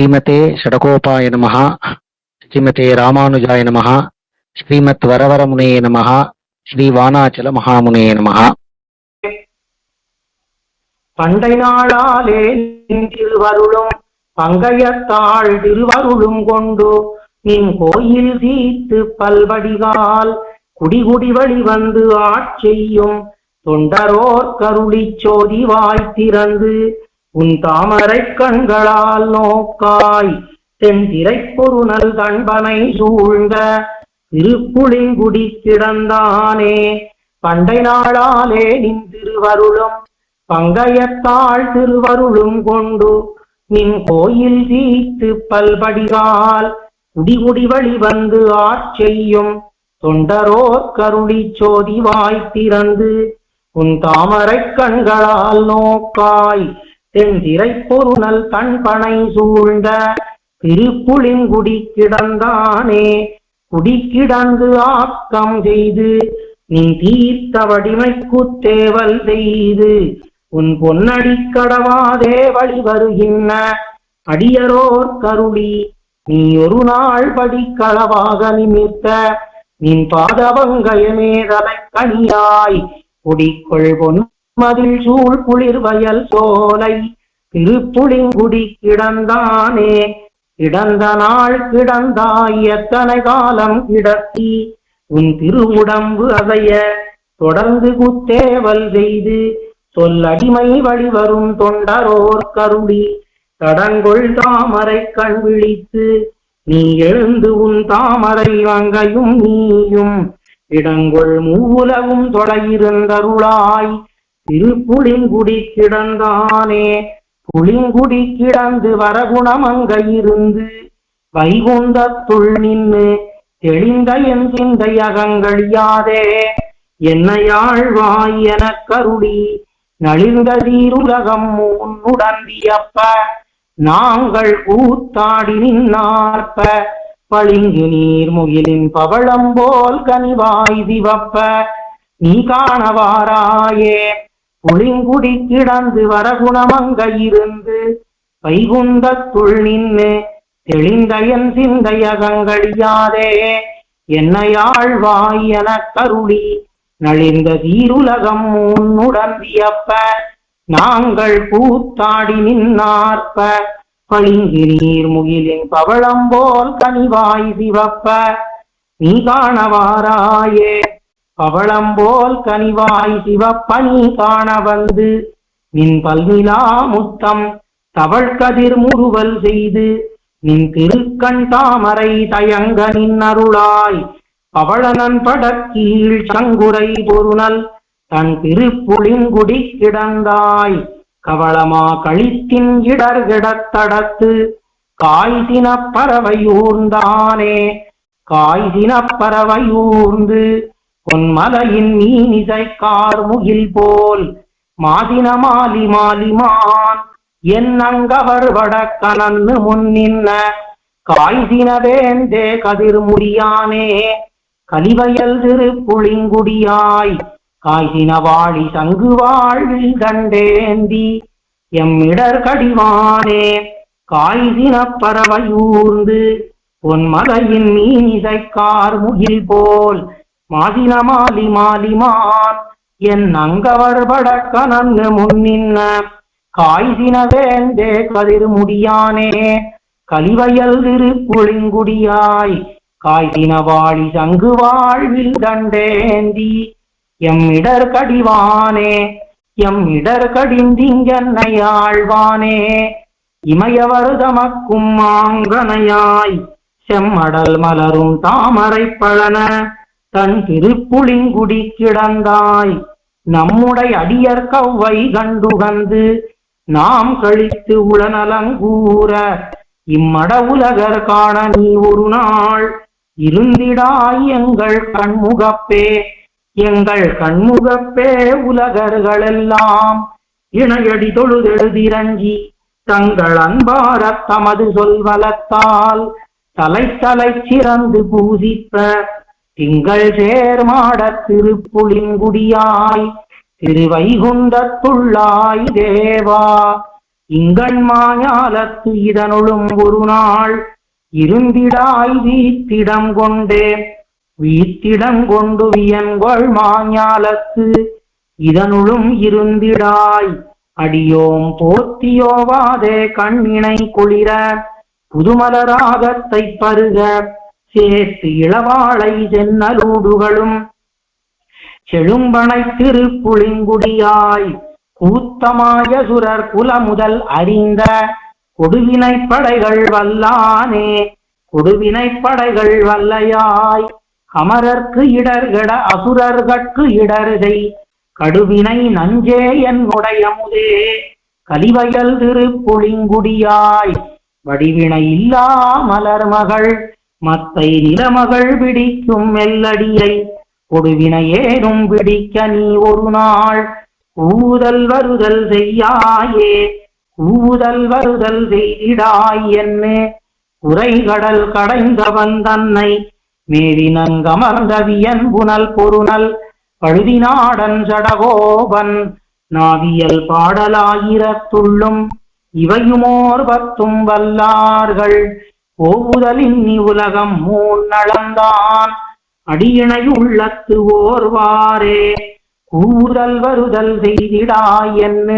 ஸ்ரீமதே ஷடகோபாய நமः ஸ்ரீமதே ராமானுஜாய நமः ஸ்ரீமத் வரவரமுனே நமः ஸ்ரீ வானாச்சல மகாமுனே நமः பண்டை நாளாலே திருவருளும் பங்கையத்தாள் திருவருளும் கொண்டு நின் கோயில் தீத்து பல்வடிகால் குடிகுடி வழி வந்து ஆட்செய்யும் தொண்டரோர் கருளி சோதி வாய் திறந்து உன் தாமரை கண்களால் நோக்காய் தென்திரை பொருணல் கண்பனை சூழ்ந்த திருப்புளிங்குடி கிடந்தானே. பண்டை நாளாலே நின் திருவருளும் பங்கையத்தாள் திருவருளும் கொண்டு நின் கோயில் தீத்து பல்படிகால் குடிகுடி வழி வந்து ஆட்செய்யும் தொண்டரோர் கருளி சோதி வாய் திறந்து உன் தாமரை கண்களால் நோக்காய் தென்திரை பொருணல் கண்பனை சூழ்ந்த திருப்புளிங்குடி கிடந்தானே குடி கிடந்து ஆக்கம் செய்து நீ தீர்த்த வடிமைக்கு தேவல் செய்து உன் பொன்னடி கடவாதே வழி வருகின்ற அடியரோர் கருளி நீ ஒரு நாள் படி களவாக நிமித்த நின் பாதவங்கயமே தலை கனியாய் குடிக்கொள் பொன் மதில் சூழ் குளிர் வயல் சோலை. திருப்புளிங்குடி கிடந்தானே கிடந்த நாள் கிடந்தாய் எத்தனை காலம் கிடத்தி. உன் திருவுடம்பு அதைய தொடர்ந்து குத்தேவல் செய்து சொல்லடிமை வழிவரும் தொண்டரோர் கருளி தடங்கொள் தாமரை கண் விழித்து நீ எழுந்து உன் தாமரை வங்கையும் நீயும். இடங்கொள் மூலவும் தொடையிருந்தருளாய் தொலையிருந்தருளாய் திருப்புளிங்குடி கிடந்தானே புளிங்குடி கிடந்து வரகுணமங்கையிருந்து வைகுந்தத்துள் நின்னு தெளிந்த என் சிந்தை அகங்களியாதே என்னையாழ்வாய் எனக் கருளி நலிந்த தீருலகம் உன்னுடன் வியப்ப நாங்கள் கூத்தாடி நின்னார்ப்ப பளிங்கு நீர் முகிலின் பவளம் போல் கனிவாய் திவப்ப நீ காணவாராயே புளிங்குடி கிடந்து வரகுணமங்க இருந்து வைகுந்தத்துள் நின்னு தெளிந்த என் சிந்தையகங்களியாதே என்னையாழ்வாய் என கருளி நலிந்த தீருலகம் உன்னுடன் வியப்ப நாங்கள் பூத்தாடி நின்னார்ப்ப பளிங்கு நீர் முகிலின் பவளம் போல் கனிவாய் சிவப்ப நீ காணவாராயே. பவளம்போல் கனிவாய் சிவப்பணி காண வந்து நின் பல்விழா முத்தம் தவழ்கதிர் முறுவல் செய்து நின் திருக்கண் தாமரை தயங்க நின் அருளாய் பவளனன் படக்கீழ் சங்குரை பொருணல் தன் திருப்புளிங்குடி கிடந்தாய் கவளமா கழித்தின் இடர் கிடத்தடத்து காய்தின பறவையூர்ந்தானே காய்தின பறவையூர்ந்து பொன்மலையின் மீனிசை கார்முகில் போல் மாதின மாலி மாலிமான் என் அங்கவர் வடக்கணன்னு முன்னின்ன காய்தின வேந்தே கதிர் முடியானே கலிவயல் திருப்புளிங்குடியாய் காய்தின வாழி சங்கு வாழ்வில் கண்டேந்தி எம்மிடர் கடிவானே காய்தின பறவையூர்ந்து பொன்மலையின் மீனிசைக்கார் முகில் போல் மாதின மாலி மாலிமான் என் அங்கவர் படக்கனங்கு முன்னின்ன. காய்தின வேந்தே கதிர் முடியானே. கலிவயல் திரு திருப்புளிங்குடியாய் காய்தின வாழி சங்கு வாழ்வில் தண்டேந்தி. எம் இடர் கடிவானே. எம் இடர் கடிந்திங்கன்னை ஆழ்வானே. இமயவர் தமக்கும் மாங்கனையாய். செம்மடல் மலரும் தாமரை பழன. தன் திருப்புளிங்குடி கிடந்தாய். நம்முடைய அடியர் கவ்வை கண்டுகந்து நாம் கழித்து உளநலங்கூற இம்மட உலகர் காண நீ ஒரு நாள் இருந்திடாய் எங்கள் கண்முகப்பே. எங்கள் கண்முகப்பே உலகர்களெல்லாம் இணையடி தொழுதெழுதிரஞ்சி தங்கள் அன்பார தமது சொல்வலத்தால் தலை தலை சிறந்து பூசிப்ப. திங்கள் சேர்மாட திருப்புளிங்குடியாய் திருவைகுண்டத்துள்ளாய் தேவா. இங்கண் மாயாலத்து இதனுளும் ஒரு நாள் இருந்திடாய் வீத்திடம் கொண்டே. வீத்திடம் கொண்டு வியன்கொள் மாஞாலத்து இதனுளும் இருந்திடாய். அடியோம் போத்தியோவாதே கண்ணினை குளிர புதுமலராகத்தை பருக. சேர்த்து இளவாளை சென்னலூடுகளும் செழும்பனை திருப்புளிங்குடியாய் கூத்தமாய சுரர் குலமுதல் அறிந்த கொடுவினை படைகள் வல்லானே கொடுவினை படைகள் வல்லையாய். அமரர்க்கு இடர்கட அசுரர்கட்கு இடர்கை கடுவினை நஞ்சே என் உடையமுதே கலிவயல் திருப்புளிங்குடியாய் வடிவினை இல்லா மலர்மகள் மத்தை நிலமகள் பிடிக்கும் மெல்லடியை கொடுவினையேனும் பிடிக்க நீ ஒரு நாள். கூதல் வருதல் செய்யாயே கூதல் வருதல் செய்திடாய் என்ன. குறைகடல் கடைந்தவன் தன்னை மேவினங்கமர்ந்த வியன் புனல் பொருணல் பழுதிநாடன் சடகோபன் நாவியல் பாடலாயிரத்துள்ளும். இவையுமோர் பத்தும் வல்லார்கள். ஓவுதலின் நீ உலகம் மூன் நலந்தான் அடியினை உள்ளத்து ஓர்வாரே கூதல் வருதல் செய்திடாய் என்ன?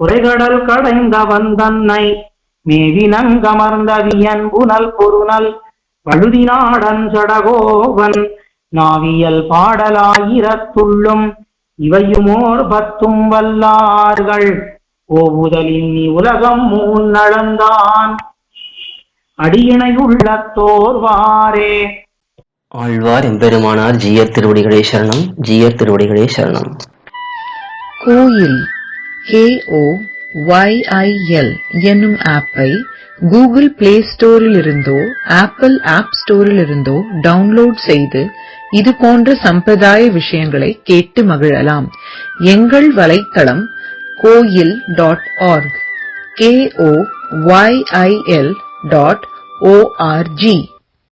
குறைகடல் கடைந்தவன் தன்னை மேவினங்கமர்ந்த வியன் புனல் பொருணல் பழுதிநாடன் சடகோவன் நாவியல் பாடலாயிரத்துள்ளும் இவையுமோர் பத்தும் வல்லார்கள். ஓவுதலின் நீ உலகம் மூன் நலந்தான் அடியினை உள்ளத்தோர்வாரே ஆழ்வார் எம்பெருமானார் ஜீயர் திருவடிகளே சரணம் ஜீயர் திருவடிகளே சரணம். கோயில் KO YIL என்னும் ஆப்பை கூகுள் பிளே ஸ்டோரில் இருந்தோ ஆப்பிள் ஆப் ஸ்டோரில் இருந்தோ டவுன்லோட் செய்து இது போன்ற சம்பிரதாய விஷயங்களை கேட்டு மகிழலாம். எங்கள் வலைத்தளம் Koyil dot org K O Y I L dot O-R-G